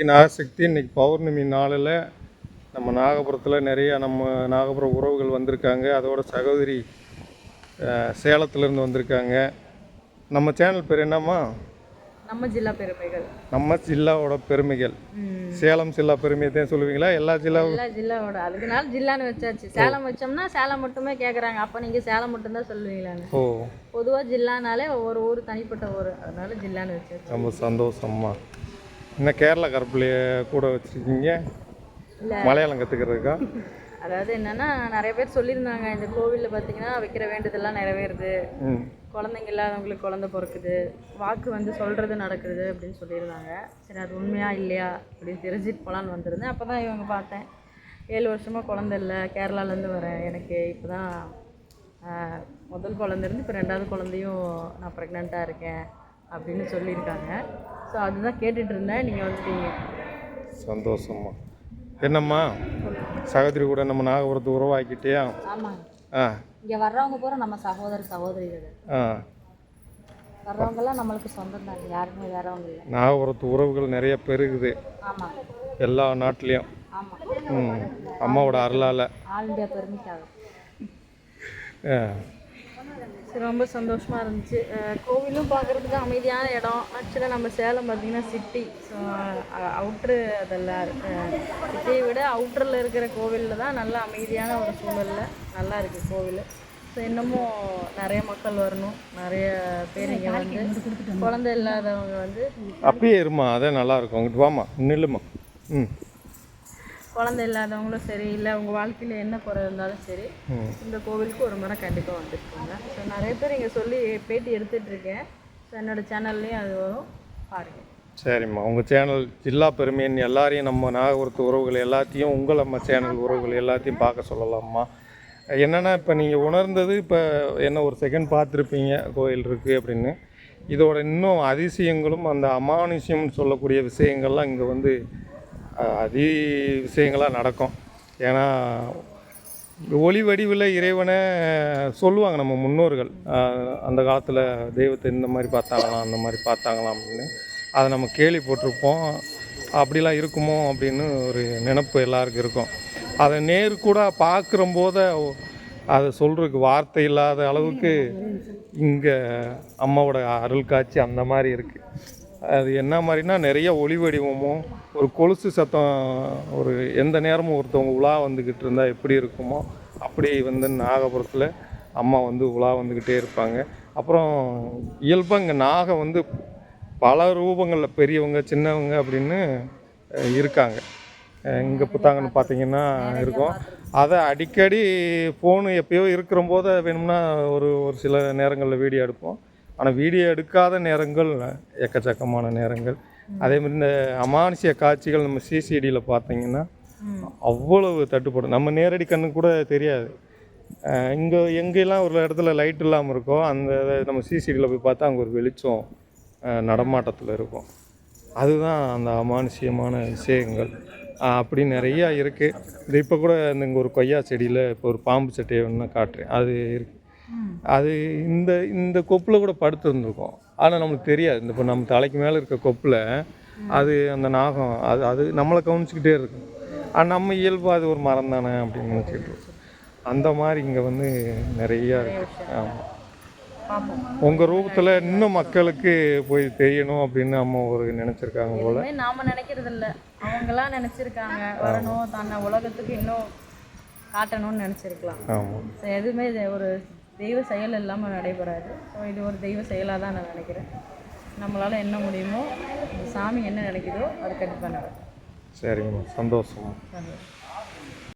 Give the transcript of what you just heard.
நாகசக்தி இன்னைக்கு பௌர்ணமி நாளில் நம்ம நாகபுரத்தில் நிறைய நம்ம நாகபுரம் உறவுகள் வந்திருக்காங்க. அதோட சகோதரி சேலத்திலேருந்து வந்திருக்காங்க. நம்ம சேனல் பேர் என்னம்மா? நம்ம ஜில்லா பெருமைகள். நம்ம ஜில்லாவோட பெருமைகள். சேலம் ஜில்லா பெருமையை தான் சொல்லுவீங்களா? எல்லா ஜில்லாவும் எல்லா ஜில்லாவோட. அதுக்குனால ஜில்லான்னு வச்சாச்சு. சேலம் வச்சோம்னா சேலம் மட்டுமே கேட்குறாங்க அப்போ நீங்கள் சேலம் மட்டும்தான் சொல்லுவீங்களான்னு. ஓ. பொதுவாக ஜில்லானாலே ஒவ்வொரு ஊர் தனிப்பட்ட ஊர். அதனால ஜில்லான்னு வச்சாச்சு. ரொம்ப சந்தோஷம்மா. இன்னும் கேரளா கருப்பிலைய கூட வச்சுருக்கீங்க? மலையாளம் கற்றுக்கிறதுக்கா அதாவது என்னன்னா நிறைய பேர் சொல்லியிருந்தாங்க இந்த கோவிலில் பார்த்தீங்கன்னா வைக்கிற வேண்டுதெல்லாம் நிறைவேறுது. குழந்தைங்க இல்லாதவங்களுக்கு குழந்தை பிறக்குது. வாக்கு வந்து சொல்கிறது நடக்குது அப்படின்னு சொல்லியிருந்தாங்க. சரி அது உண்மையா இல்லையா அப்படின்னு தெரிஞ்சுட்டு போகலான்னு வந்திருந்தேன். அப்போ தான் இவங்க பார்த்தேன். ஏழு வருஷமாக குழந்தை இல்லை. கேரளாலேருந்து வரேன். எனக்கு இப்போ தான் முதல் குழந்தை இருந்து இப்போ ரெண்டாவது குழந்தையும் நான் ப்ரெக்னெண்ட்டாக இருக்கேன். அப்படின்னு சொல்லியிருக்காங்க. ஸோ அதுதான் கேட்டுட்டு இருந்தேன் நீங்கள் வந்துட்டீங்க சந்தோஷம்மா. என்னம்மா? சகோதரி கூட நம்ம நாகபுரத்து உறவாக்கிட்டியா? ஆமாங்க. ஆ. இங்கே வர்றவங்க பூரா நம்ம சகோதர சகோதரிகள். ஆ. வர்றவங்கெல்லாம் நம்மளுக்கு சொந்தம் தான். யாருமே வேறவங்க இல்லை. நாகபுரத்து உறவுகள் நிறைய பெருகுது. ஆமாம் எல்லா நாட்டிலையும். ஆமாம் ம். அம்மாவோட அருளால். ஆல் இந்தியா பெருமைக்காக ஆ. சரி ரொம்ப சந்தோஷமாக இருந்துச்சு. கோவிலும் பார்க்குறதுக்கு அமைதியான இடம். ஆக்சுவலாக நம்ம சேலம் பார்த்திங்கன்னா சிட்டி ஸோ அவுட்ரு அதெல்லாம் சிட்டியை விட அவுட்டரில் இருக்கிற கோவிலில் தான் நல்ல அமைதியான ஒரு சூழலில் நல்லா இருக்குது கோவில். ஸோ இன்னமும் நிறைய மக்கள் வரணும். நிறைய பேர் இங்கே வந்து குழந்தை இல்லாதவங்க வந்து அப்பயே இருமா அதே நல்லா இருக்கும். அங்கிட்டு வாமா நில்லுமா. ம். குழந்தை இல்லாதவங்களும் சரி இல்லை உங்கள் வாழ்க்கையில் என்ன குறை இருந்தாலும் சரி இந்த கோவிலுக்கு ஒரு முறை கண்டிப்பாக வந்துருக்கோங்க ஸோ நிறைய பேர் இங்கே சொல்லி பேட்டி எடுத்துட்டு இருக்கேன். ஸோ என்னோட சேனல்லையும் அது வரும். பாருங்கள் சரிம்மா. உங்கள் சேனல் ஜில்லா பெருமையின் எல்லாரையும் நம்ம நாகபுரத்து உறவுகள் எல்லாத்தையும் உங்கள் நம்ம சேனல் உறவுகள் எல்லாத்தையும் பார்க்க சொல்லலாம்மா. என்னென்னா இப்போ நீங்கள் உணர்ந்தது இப்போ என்ன ஒரு செகண்ட் பார்த்துருப்பீங்க கோயில் இருக்குது அப்படின்னு. இதோட இன்னும் அதிசயங்களும் அந்த அமானுஷ்யம்னு சொல்லக்கூடிய விஷயங்கள்லாம் இங்கே வந்து அதி விஷயங்களாக நடக்கும். ஏன்னா ஒளி வடிவில் இறைவனை சொல்லுவாங்க நம்ம முன்னோர்கள். அந்த காலத்தில் தெய்வத்தை இந்த மாதிரி பார்த்தாங்களாம் அந்த மாதிரி பார்த்தாங்களாம் அப்படின்னு. அதை நம்ம கேள்விப்பட்டிருப்போம் அப்படிலாம் இருக்குமோ அப்படின்னு ஒரு நினப்பு எல்லாருக்கும் இருக்கும். அதை நேர் கூட பார்க்குற போத அதை சொல்கிறதுக்கு வார்த்தை இல்லாத அளவுக்கு இங்கே அம்மாவோட அருள் காட்சி அந்த மாதிரி இருக்குது அது என்ன மாதிரினா நிறைய ஒளி வடிவமும் ஒரு கொலுசு சத்தம் ஒரு எந்த நேரமும் ஒருத்தவங்க உலா வந்துக்கிட்டு இருந்தால் எப்படி இருக்குமோ அப்படி வந்து நாகபுரத்தில் அம்மா வந்து உலா வந்துக்கிட்டே இருப்பாங்க. அப்புறம் இயல்பாக இங்கே நாகம் வந்து பல ரூபங்களில் பெரியவங்க சின்னவங்க அப்படின்னு இருக்காங்க. இங்கே புத்தாங்கன்னு பார்த்தீங்கன்னா இருக்கும். அதை அடிக்கடி ஃபோனு எப்பயோ இருக்கிற போது வேணும்னா ஒரு ஒரு சில நேரங்களில் வீடியோ எடுப்போம். ஆனால் வீடியோ எடுக்காத நேரங்கள் எக்கச்சக்கமான நேரங்கள். அதே மாதிரி இந்த அமானுஷ்ய காட்சிகள் நம்ம சிசிடியில் பார்த்தீங்கன்னா அவ்வளவு தட்டுப்படும். நம்ம நேரடி கண்ணுக்கு கூட தெரியாது. இங்கே எங்கெல்லாம் ஒரு இடத்துல லைட் இல்லாமல் இருக்கோ அந்த இதை நம்ம சிசிடியில் போய் பார்த்தா அங்கே ஒரு வெளிச்சம் நடமாட்டத்தில் இருக்கும். அதுதான் அந்த அமானுஷ்யமான விஷயங்கள். அப்படி நிறையா இருக்குது இது இப்போ கூட இந்த இங்கே ஒரு கொய்யா செடியில் இப்போ ஒரு பாம்பு சட்டையை ஒன்று காட்டுறேன். அது இருக்கு. அது இந்த இந்த கொப்பில் கூட படுத்து இருந்திருக்கும் ஆனால் நம்மளுக்கு தெரியாது. இந்த இப்போ நம்ம தலைக்கு மேலே இருக்க கொப்பில் அது அந்த நாகம் அது அது நம்மளை கவனிச்சுக்கிட்டே இருக்கும். ஆனால் நம்ம இயல்பு அது ஒரு மரம் தானே அப்படின்னு நினச்சிட்டு இருக்கோம். அந்த மாதிரி இங்கே வந்து நிறையா இருக்குது ஆமாம் உங்கள் ரூபத்தில் இன்னும் மக்களுக்கு போய் தெரியணும் அப்படின்னு அம்மா ஒரு நினச்சிருக்காங்க போல். நாம நினைக்கிறது இல்ல. அவங்களாம் நினைச்சிருக்காங்க. வரணும் தன்னை உலகத்துக்கு இன்னும் காட்டணும்னு நினைச்சிருக்கலாம். ஆமாம் எதுவுமே ஒரு தெய்வ செயல் இல்லாமல் நடைபெறாது. ஸோ இது ஒரு தெய்வ செயலாக தான் நான் நினைக்கிறேன். நம்மளால் என்ன முடியுமோ சாமி என்ன நினைக்குதோ அது கண்டிப்பாக நடக்கும். சரிங்கம்மா. சந்தோஷமா. சந்தோஷம்.